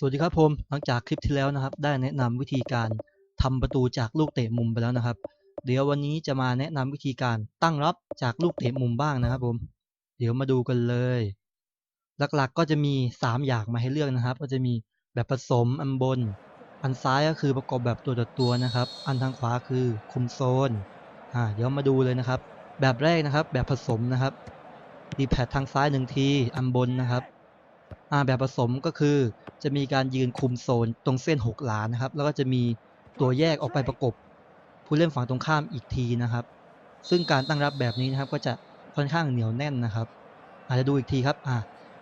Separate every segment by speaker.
Speaker 1: สวัสดีครับผมหลังจากคลิปที่แล้วนะครับ ได้แนะนำวิธีการทำประตูจากลูกเตะมุมไปแล้วนะครับ เดี๋ยววันนี้จะมาแนะนำวิธีการตั้งรับจากลูกเตะมุมบ้างนะครับผม เดี๋ยวมาดูกันเลย หลักๆก็จะมี 3 อย่างมาให้เลือกนะครับ ก็จะมีแบบผสมอันบน อันซ้ายก็คือประกอบแบบตัวต่อตัวนะครับ อันทางขวาคือคุมโซนอ่าเดี๋ยวมาดูเลยนะครับ แบบแรกนะครับ แบบผสมนะครับดีแพดทางซ้ายหนึ่งทีอันบนนะครับ แบบผสมก็คือจะมีการยืนคุมโซนตรงเส้น 6 หลานะครับ แล้วก็จะมีตัวแยกออกไปประกบ ผู้เล่นฝั่งตรงข้ามอีกทีนะครับ ซึ่งการตั้งรับแบบนี้นะครับก็จะค่อนข้างเหนียวแน่นนะครับ อาจจะดูอีกทีครับอ่า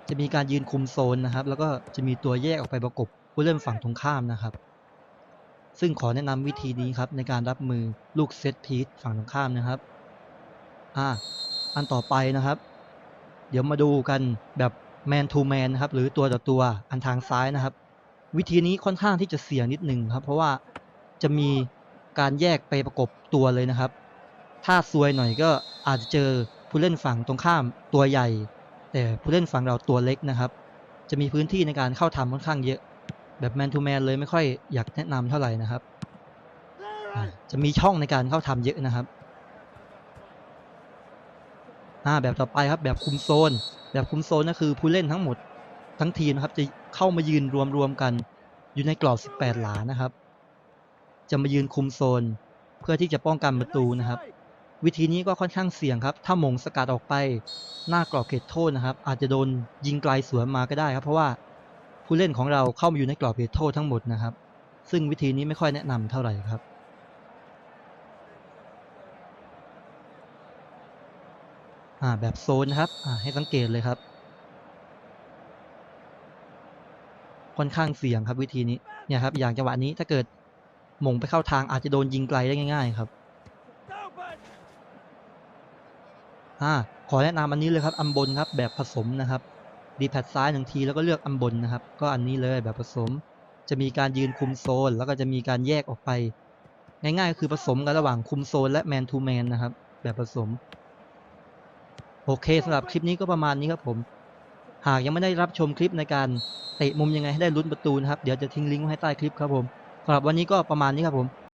Speaker 1: จะมีการยืนคุมโซนนะครับ แล้วก็จะมีตัวแยกออกไปประกบ ผู้เล่นฝั่งตรงข้ามนะครับ ซึ่งขอแนะนำวิธีนี้ครับในการรับมือลูกเซตพีซฝั่งตรงข้ามนะครับอ่าอันต่อไปนะครับ เดี๋ยวมาดูกันแบบ แมนทูแมนนะครับหรือตัวต่อตัวอันทางซ้ายนะครับ วิธีนี้ค่อนข้างที่จะเสี่ยงนิดหนึ่งครับ เพราะว่าจะมีการแยกไปประกบตัวเลยนะครับ ถ้าซวยหน่อยก็อาจจะเจอผู้เล่นฝั่งตรงข้ามตัวใหญ่ แต่ผู้เล่นฝั่งเราตัวเล็กนะครับ จะมีพื้นที่ในการเข้าทำค่อนข้างเยอะ แบบแมนทูแมนเลยไม่ค่อยอยากแนะนำเท่าไหร่นะครับ จะมีช่องในการเข้าทำเยอะนะครับ อ่าแบบต่อไปครับแบบคุมโซน แบบคุมโซนก็คือผู้เล่นทั้งหมดทั้งทีมนะครับจะเข้ามายืนรวมๆกัน อยู่ในกรอบ 18 หลานะครับ จะมายืนคุมโซน เพื่อที่จะป้องกันประตูนะครับ วิธีนี้ก็ค่อนข้างเสี่ยงครับ ถ้ามงสกัดออกไปหน้ากรอบเขตโทษนะครับ อาจจะโดนยิงไกลสวนมาก็ได้ครับ เพราะว่าผู้เล่นของเราเข้ามาอยู่ในกรอบเขตโทษทั้งหมดนะครับ ซึ่งวิธีนี้ไม่ค่อยแนะนำเท่าไหร่ครับ อ่าแบบโซนนะครับอ่าให้สังเกตเลยครับ ค่อนข้างเสี่ยงครับวิธีนี้เนี่ยครับอย่างจังหวะนี้ถ้าเกิดหม่งไปเข้าทางอาจจะโดนยิงไกลได้ง่าย ๆ ครับอ่าขอแนะนำอันนี้เลยครับอันบนครับแบบผสมนะครับดีแพดซ้ายหนึ่งทีแล้วก็เลือกอันบนนะครับ ก็อันนี้เลยแบบผสม จะมีการยืนคุมโซน แล้วก็จะมีการแยกออกไป ง่ายๆก็คือผสมกันระหว่างคุมโซนและแมนทูแมนนะครับ แบบผสม โอเคสำหรับคลิปนี้ก็ประมาณนี้ครับผม หากยังไม่ได้รับชมคลิปในการเตะมุมยังไงให้ได้ลุ้นประตูนะครับ เดี๋ยวจะทิ้งลิงก์ไว้ให้ใต้คลิปครับผมสำหรับวันนี้ก็ประมาณนี้ครับผม